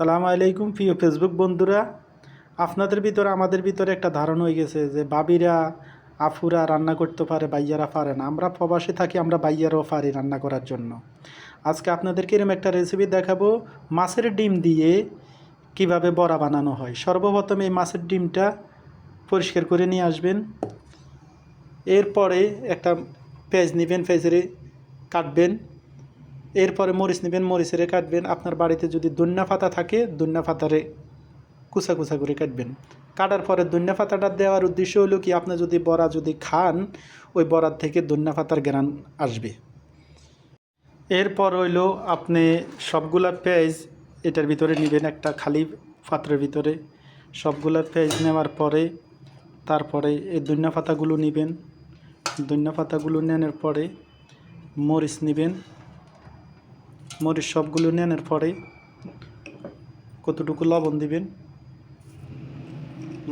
সালাম আলাইকুম, প্রিয় ফেসবুক বন্ধুরা। আপনাদের ভিতরে, আমাদের ভিতরে একটা ধারণা হয়ে গেছে যে বাবিরা, আফুরা রান্না করতে পারে, বাইয়ারা পারে না। আমরা প্রবাসে থাকি, আমরা বাইয়ারাও পারি রান্না করার জন্য। আজকে আপনাদেরকে এরকম একটা রেসিপি দেখাবো। মাছের ডিম দিয়ে কীভাবে বড়া বানানো হয়। সর্বপ্রথম এই মাছের ডিমটা পরিষ্কার করে নিয়ে আসবেন। এরপরে একটা পেঁয়াজ নেবেন, পেঁয়াজের কাটবেন। এরপরে মরিচ নেবেন, মরিচেরে কাটবেন। আপনার বাড়িতে যদি দন্যা পাতা থাকে দন্যা পাতারে কুচা কুচা করে কাটবেন। কাটার পরে দন্যা পাতাটা দেওয়ার উদ্দেশ্য হলো কি, আপনি যদি বড়া যদি খান, ওই বড়ার থেকে দন্যা পাতার গ্রান আসবে। এরপর হইল আপনি সবগুলা পেঁয়াজ এটার ভিতরে নেবেন, একটা খালি পাত্রের ভিতরে। সবগুলা পেঁয়াজ নেওয়ার পরে তারপরে এই দন্যা পাতাগুলো নেবেন। দন্যা পাতাগুলো নেওয়ার পরে মরিচ নেবেন। মরিচ সবগুলো নেওয়ার পরে কতটুকু লবণ দিবেন?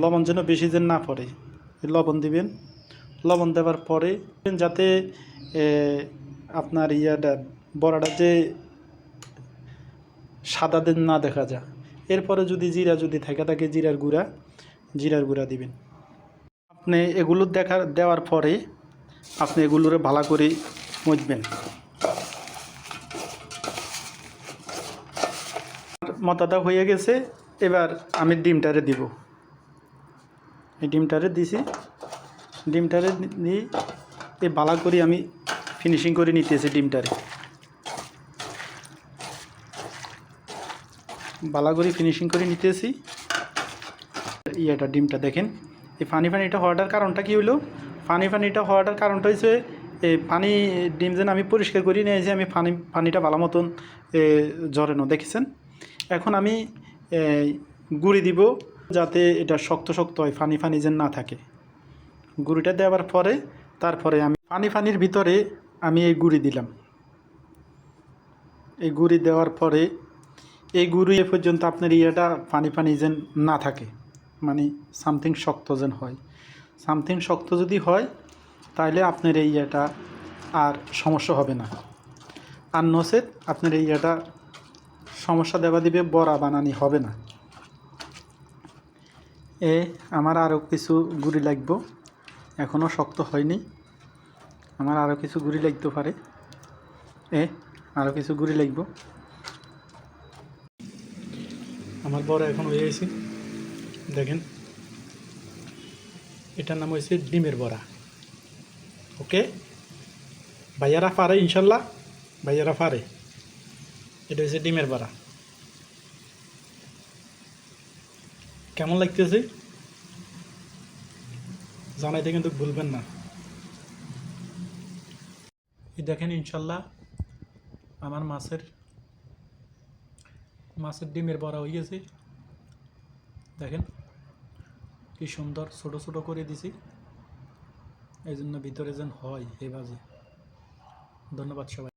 লবণ যেন বেশি যেন না পড়ে লবণ দিবেন। লবণ দেওয়ার পরে যাতে আপনার ইয়াটা, বড়াটা যে সাদা দিন না দেখা যায়। এরপরে যদি জিরা যদি থাকে থাকে জিরার গুঁড়া জিরার গুঁড়া দিবেন। আপনি এগুলো দেখা দেওয়ার পরে আপনি এগুলোরে ভালো করে মুছবেন মতাটা হয়ে গেছে, এবার আমি ডিমটারে দিব। এই ডিমটারে দিছি। ডিমটারে দিয়ে এই বালা করে আমি ফিনিশিং করে নিতেছি ডিমটারে। বালা করে ফিনিশিং করে নিতেছি। ইয়েটা ডিমটা দেখেন। এই পানি পানিটা হওয়াটার কারণটা কি হলো পানি পানিটা হওয়াটার কারণটা হচ্ছে এই পানি, ডিম যেন আমি পরিষ্কার করে নিয়েছি আমি পানি পানিটা ভালো মতন ঝরেনো দেখেছেন? এখন আমি গুঁড়ি দিব যাতে এটা শক্ত শক্ত হয়, ফানি ফানি যেন না থাকে। গুঁড়িটা দেওয়ার পরে, তারপরে আমি পানি ফানির ভিতরে আমি এই গুঁড়ি দিলাম। এই গুঁড়ি দেওয়ার পরে, এই গুঁড়ি এ পর্যন্ত আপনার ইয়েটা পানি ফানি যেন না থাকে মানে সামথিং শক্ত যেন হয়। সামথিং শক্ত যদি হয় তাহলে আপনার এই ইয়েটা আর সমস্যা হবে না। আর নসেত আপনার এই ইয়েটা সমস্যা দেওয়া দিবে, বড়া বানানি হবে না। এ, আমার আরও কিছু গুড়ি লাগবো। এখনও শক্ত হয়নি। আমার আরও কিছু গুড়ি লাগতে পারে। এ আরও কিছু গুড়ি লাগবো। আমার বড় এখন হয়ে গেছে। দেখেন। এটার নাম হয়েছে ডিমের বড়া। ওকে? ভাইয়ারা পারে, ইনশাল্লাহ। ভাইয়ারা পারে। এটা হচ্ছে ডিমের বড়া। কেমন লাগতেছে? জানাইতে কিন্তু ভুলবেন না। দেখেন ইনশাল্লাহ আমার মাছের মাছের ডিমের বড়া হয়ে গেছে। দেখেন কি সুন্দর ছোট ছোট করে দিছি। এই জন্য ভিতরে যেন হয় এই বাজে। ধন্যবাদ সবাই।